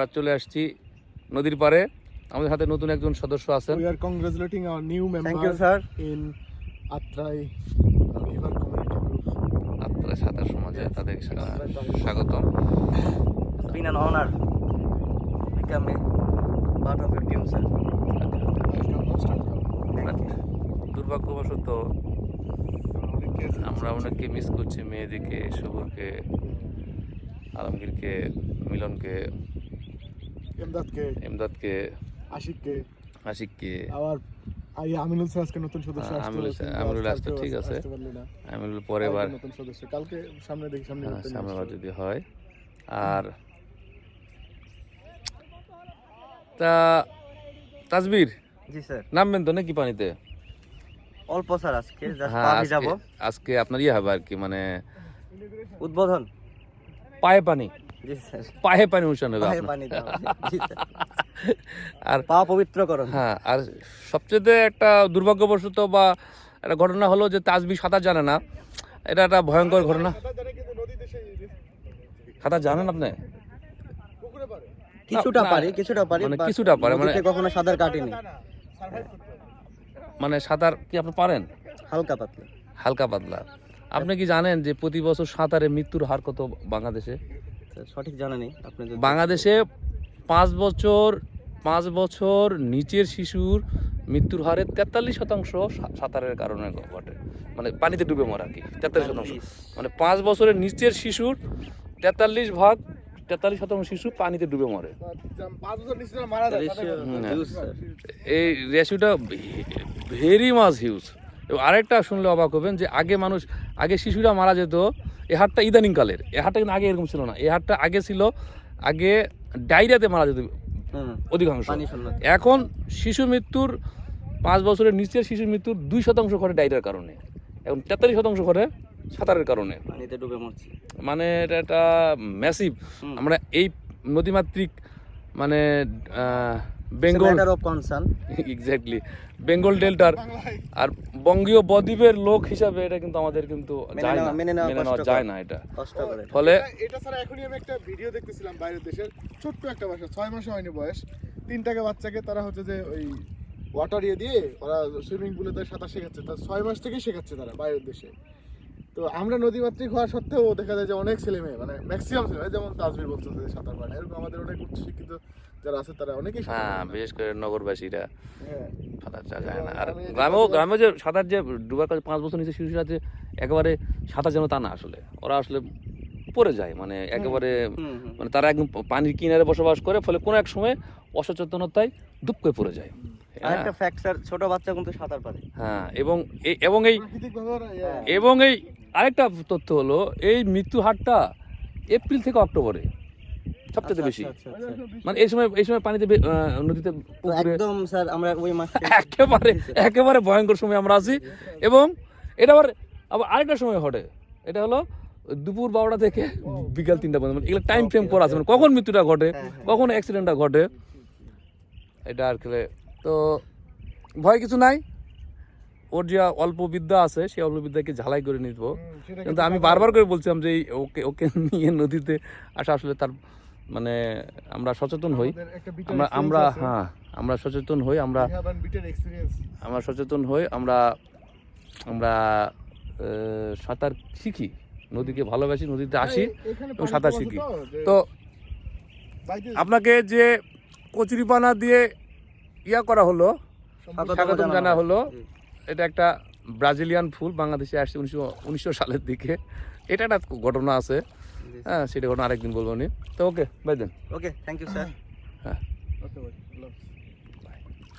আমরা চলে আসছি নদীর পারে আমাদের হাতে নতুন একজন সদস্য আছেন। We are congratulating new member sir in Atrai river community সমাজে তাদের স্বাগত been on honour become me part আমরা অনেককে মিস করছি মেয়েদেরকে সবুরকে আলমগীরকে মিলনকে। এমদাদকে এমদাদকে আশিককে আশিককে। আবার আই আমিনুল স্যার আজকে নতুন সদস্য আসছে আমিনুল আমিনুল আসছে, ঠিক আছে। আসতে পরে বার নতুন সদস্য কালকে সামনে দেখি সামনে হ্যাঁ, সামনে বার যদি হয়। আর তা তাজবির জি স্যার। নামবেন তো নাকি পানিতে? অল্প স্যার আজকে হ্যাঁ আজকে- আপনার ইয়ে হবে আর কি মানে উদ্বোধন। পায়ে পানি। পায়ে পানি পায়ে পানি আর পা পবিত্র হ্যাঁ আর সবচেয়ে একটা দুর্ভাগ্যবশত বা একটা ঘটনা হলো যে তাজবি সাঁতার জানে না। এটা একটা ভয়ঙ্কর ঘটনা। সাঁতার জানেন আপনি? কিছুটা পারি কিছুটা পারি মানে কিছুটা পারে, মানে- কখনো সাঁতার কাটিনি মানে সাঁতার কি আপনি পারেন? হালকা পাতলা। হালকা পাতলা। আপনি কি জানেন যে প্রতি বছর সাঁতারে মৃত্যুর হার কত বাংলাদেশে? সঠিক জানা নেই। আপনি যদি বাংলাদেশে পাঁচ বছর পাঁচ বছর নিচের শিশুর মৃত্যুর হারে তেতাল্লিশ শতাংশ সা- সাঁতারের কারণে ঘটে। মানে পানিতে ডুবে মরা আর কি তেতাল্লিশ শতাংশ। মানে পাঁচ বছরের নিচের শিশুর তেতাল্লিশ ভাগ তেতাল্লিশ শতাংশ শিশু পানিতে ডুবে মরে। এই রেশিওটা ভেরি মাছ হিউজ। এবং আরেকটা শুনলে অবাক হবেন যে আগে মানুষ আগে শিশুরা মারা যেত এ হাটটা ইদানিং কালের। এ হাটটা কিন্তু আগে এরকম ছিল না। এ হাটটা আগে ছিল আগে ডায়রিয়াতে মারা যেত অধিকাংশ। এখন শিশু মৃত্যুর পাঁচ বছরের নিচের শিশু মৃত্যুর দুই শতাংশ ঘটে ডায়রিয়ার কারণে। এবং তেতাল্লিশ শতাংশ ঘটে সাঁতারের কারণে। মানে এটা একটা ম্যাসিভ আমরা এই নদীমাতৃক মানে বেঙ্গল এক্স্যাক্টলি বেঙ্গল ডেল্টার আর বঙ্গীয় বদ্বীপের লোক হিসাবে এটা কিন্তু আমাদের কিন্তু মেনে যায় না। নেওয়া-। যায় না এটা। কষ্ট করে। ফলে এটা- ছাড়া এখনই আমি একটা ভিডিও দেখতেছিলাম বাইরের দেশের। ছোট্ট একটা বাসা ছয় মাসে হয়নি বয়স। তিন টাকা বাচ্চাকে তারা হচ্ছে যে ওই ওয়াটার ইয়ে দিয়ে ওরা সুইমিং পুলে তার সাঁতার শেখাচ্ছে। তার ছয় মাস থেকেই শেখাচ্ছে তারা বাইরের দেশে। তো আমরা নদীমাতৃক হওয়া সত্ত্বেও দেখা যায় যে অনেক ছেলে মেয়ে মানে ম্যাক্সিমাম ছেলে মেয়ে, যেমন তাজবির বলছে যে সাঁতার পারে এরকম আমাদের অনেক উচ্চশিক্ষিত যারা আছে তারা অনেকেই হ্যাঁ বিশেষ করে নগরবাসীরা। হ্যাঁ। সাঁতার যায় না। আর গ্রামেও গ্রামে যে সাঁতার যে ডুবার কাছে পাঁচ বছর নিচে শিশুরা যে একেবারে সাঁতার যেন তা না আসলে। ওরা আসলে পড়ে যায় মানে একেবারে মানে তারা একদম পানির কিনারে বসবাস করে ফলে কোনো এক সময় অসচেতনতায় দুপ করে পড়ে যায়। হ্যাঁ, আরেকটা ফ্যাক্ট স্যার ছোট বাচ্চা কিন্তু সাঁতার পারে। হ্যাঁ এবং এই- এবং এই ইয়ে- এবং এই আরেকটা তথ্য হলো এই মৃত্যু হারটা এপ্রিল থেকে অক্টোবরে সবচেয়ে আচ্ছা, বেশি। আচ্ছা, আচ্ছা। মানে এই সময় এই সময় পানিতে নদীতে একদম স্যার আমরা ওই মাসে একেবারে একেবারে ভয়ঙ্কর সময় আমরা আছি। এবং এটা আবার আবার আরেকটা সময় ঘটে। এটা হলো দুপুর বারোটা থেকে বিকাল তিনটা পর্যন্ত। মানে এগুলো টাইম ফ্রেম করা আছে। মানে কখন মৃত্যুটা ঘটে কখন অ্যাক্সিডেন্টটা ঘটে এটা আর কি তো ভয় কিছু নাই। ওর যে অল্প বিদ্যা আছে সেই অল্প বিদ্যাকে ঝালাই করে নিব। কিন্তু আমি বারবার করে বলছিলাম যে এই ওকে ওকে নিয়ে নদীতে আসা আসলে তার মানে আমরা সচেতন হই। আমরা আমরা। হ্যাঁ আমরা সচেতন হই আমরা. আমরা সচেতন হই আমরা আমরা সাঁতার শিখি। নদীকে ভালোবাসি নদীতে আসি এবং সাঁতার শিখি। তো, আপনাকে যে কচুরিপানা দিয়ে ইয়া করা হলো স্বাগতম জানা হলো এটা একটা ব্রাজিলিয়ান ফুল বাংলাদেশে আসছে উনিশশো উনিশশো সালের দিকে। এটা একটা ঘটনা আছে। হ্যাঁ সেটা ঘটনা আরেকদিন বলব নি তো okay bye then okay thank you sir হ্যাঁ. Love.